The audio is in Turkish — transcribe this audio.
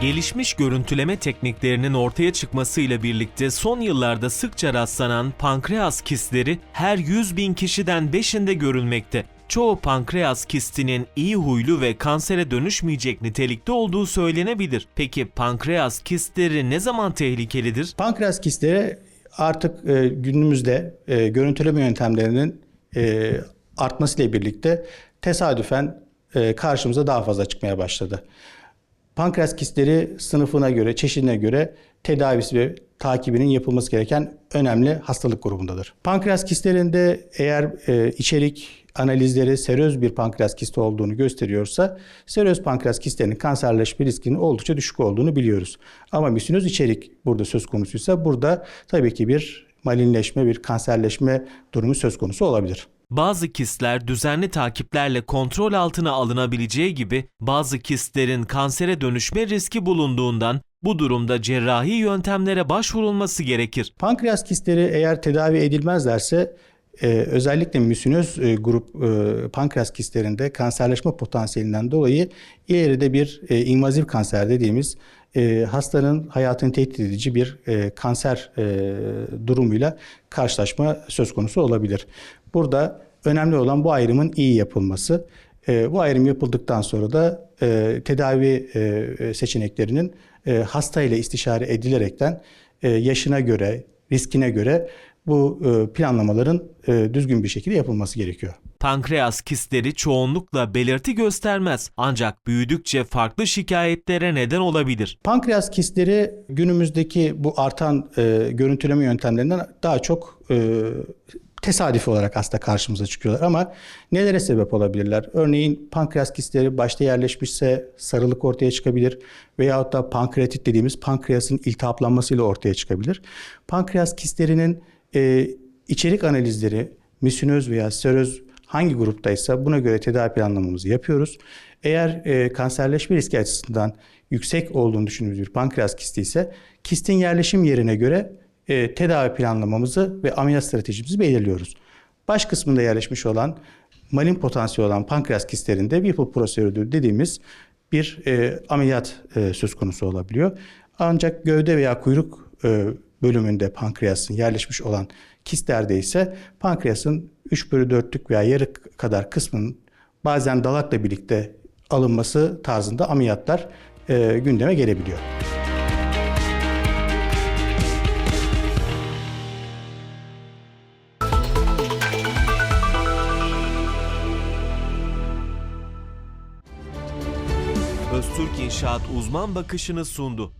Gelişmiş görüntüleme tekniklerinin ortaya çıkmasıyla birlikte son yıllarda sıkça rastlanan pankreas kistleri her 100 bin kişiden 5'inde görülmekte. Çoğu pankreas kistinin iyi huylu ve kansere dönüşmeyecek nitelikte olduğu söylenebilir. Peki pankreas kistleri ne zaman tehlikelidir? Pankreas kistleri artık e, günümüzde e, görüntüleme yöntemlerinin e, artmasıyla birlikte tesadüfen e, karşımıza daha fazla çıkmaya başladı. Pankreas kistleri sınıfına göre, çeşidine göre tedavisi ve takibinin yapılması gereken önemli hastalık grubundadır. Pankreas kistlerinde eğer e, içerik analizleri seröz bir pankreas kisti olduğunu gösteriyorsa seröz pankreas kistlerinin kanserleşme riskinin oldukça düşük olduğunu biliyoruz. Ama müsinöz içerik burada söz konusuysa burada tabii ki bir malinleşme, bir kanserleşme durumu söz konusu olabilir. Bazı kistler düzenli takiplerle kontrol altına alınabileceği gibi bazı kistlerin kansere dönüşme riski bulunduğundan bu durumda cerrahi yöntemlere başvurulması gerekir. Pankreas kistleri eğer tedavi edilmezlerse e, özellikle müsinöz e, grup e, pankreas kistlerinde kanserleşme potansiyelinden dolayı ileride bir e, invaziv kanser dediğimiz e, hastanın hayatını tehdit edici bir e, kanser e, durumuyla karşılaşma söz konusu olabilir. Burada önemli olan bu ayrımın iyi yapılması. E, bu ayrım yapıldıktan sonra da e, tedavi e, seçeneklerinin e, hasta ile istişare edilerekten e, yaşına göre, riskine göre bu e, planlamaların e, düzgün bir şekilde yapılması gerekiyor. Pankreas kistleri çoğunlukla belirti göstermez ancak büyüdükçe farklı şikayetlere neden olabilir. Pankreas kistleri günümüzdeki bu artan e, görüntüleme yöntemlerinden daha çok e, tesadüfi olarak aslında karşımıza çıkıyorlar. Ama nelere sebep olabilirler? Örneğin pankreas kistleri başta yerleşmişse sarılık ortaya çıkabilir veyahut da pankreatit dediğimiz pankreasın iltihaplanmasıyla ortaya çıkabilir. Pankreas kistlerinin e, içerik analizleri misinöz veya seröz hangi gruptaysa buna göre tedavi planlamamızı yapıyoruz. Eğer e, kanserleşme riski açısından yüksek olduğunu düşündüğümüz bir pankreas kisti ise kistin yerleşim yerine göre e, tedavi planlamamızı ve ameliyat stratejimizi belirliyoruz. Baş kısmında yerleşmiş olan malin potansiyeli olan pankreas kistlerinde Whipple prosedürü dediğimiz bir e, ameliyat e, söz konusu olabiliyor. Ancak gövde veya kuyruk e, bölümünde pankreasın yerleşmiş olan kistlerde ise pankreasın 3 bölü 4'lük veya yarı kadar kısmının bazen dalakla birlikte alınması tarzında ameliyatlar e, gündeme gelebiliyor. Öztürk İnşaat uzman bakışını sundu.